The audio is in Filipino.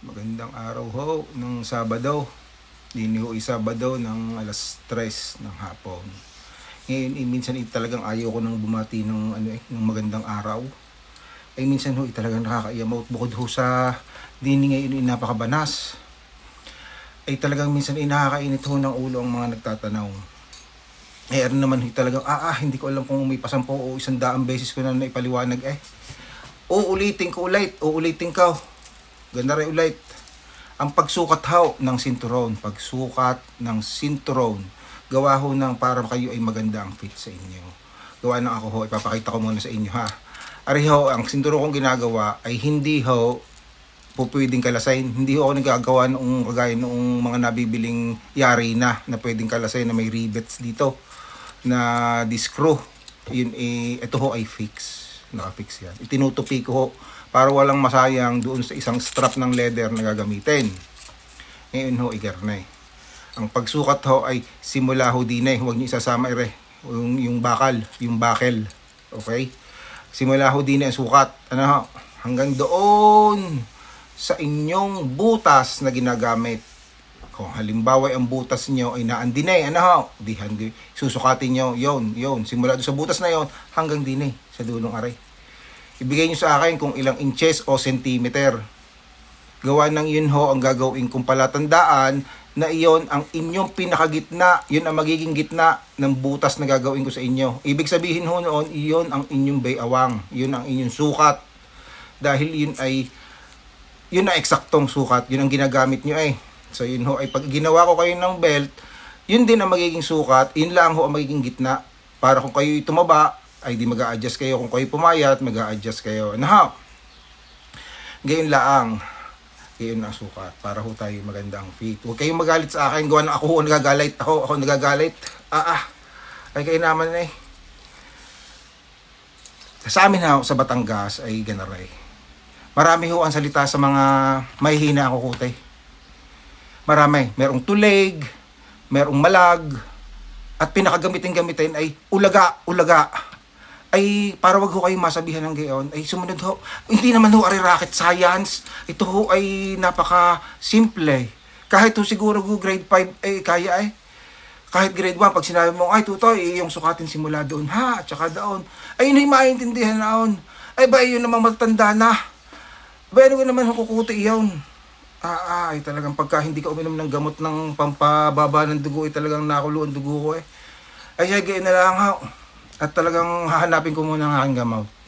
Magandang araw ho ng Sabado. Dini ho Sabado ng alas 3 ng hapon. Ngayon, eh, minsan eh, talagang ayaw ko nang bumati ng, ano, eh, ng magandang araw. Ay minsan ho, eh, talagang nakakaiyamaw. Bukod ho sa dini ngayon eh, napakabanas. Ay talagang minsan eh, nakakainit ho ng ulo ang mga nagtatanaw. Eh, ano naman ho, talagang, ah, ah, hindi ko alam kung may pasampo o isang daang beses ko na naipaliwanag eh. Uulitin ko ulit, uulitin ko. Ganda rin ulit. Ang pagsukat ho ng sinturon, pagsukat ng sinturon, gawa ho ng para kayo ay maganda ang fit sa inyo. Gawa ng ako ho, ipapakita ko muna sa inyo ha. Ari ho, ang sinturon kong ginagawa ay hindi ho po pwedeng kalasayin. Hindi ako nagagawa noong kagaya noong mga nabibiling yari na na pwedeng kalasayin na may rivets dito na discrew. Yun eh, ito ho ay fix. Naka-fix yan. Itinutupi ko para walang masayang doon sa isang strap ng leather na gagamitin. Ngayon ho, igarne. Ang pagsukat ho ay simula ho din eh. Huwag niyo isasama ire. Yung, yung bakal, yung bakel. Okay? Simula ho din eh ang sukat. Ano ho? Hanggang doon sa inyong butas na ginagamit. Kung halimbawa ang butas niyo ay naandinay, ano ho? Di handi, susukatin niyo, yon, yon. Simula doon sa butas na yon hanggang dinay sa dulong aray. Ibigay niyo sa akin kung ilang inches o centimeter. Gawa ng yun ho ang gagawin kong palatandaan na iyon ang inyong pinakagitna, yun ang magiging gitna ng butas na gagawin ko sa inyo. Ibig sabihin ho noon, iyon ang inyong bayawang, yun ang inyong sukat. Dahil yun ay, yun ang eksaktong sukat, yun ang ginagamit nyo eh. So yun ho, ay pag ginawa ko kayo ng belt, yun din ang magiging sukat, yun lang ho ang magiging gitna. Para kung kayo tumaba, ay di mag adjust kayo. Kung kayo pumayat, mag adjust kayo. Ano ho? Gayon laang. Gayon ang sukat. Para ho tayo maganda ang fit. Huwag kayong magalit sa akin. Gawa na ako ho nagagalit. Ako, ako nagagalit. Ah, ah. Ay kayo naman eh. Sa amin ho, sa Batangas ay ganaray. Marami ho ang salita sa mga mahihina ako kutay. Marami. Merong tulig, merong malag, at pinakagamitin-gamitin ay ulaga, ulaga. Ay, para wag ho kayong masabihan ng gayon, ay sumunod ho. Hindi naman ho ari rocket science. Ito ho ay napaka simple. Kahit ho siguro ho grade 5 ay kaya ay. Kahit grade 1, pag sinabi mo, ay tutoy, eh, yung sukatin simula doon, ha, tsaka doon. Ay, hindi maintindihan naon. Ay, ba, yun naman matanda na. Ba, ano naman hukukuti iyon. Ah, ah, ay talagang pagka hindi ka uminom ng gamot ng pampababa ng dugo, ay talagang nakulo ang dugo ko eh. Ay, sige, na lang ha. At talagang hahanapin ko muna ang aking gamot.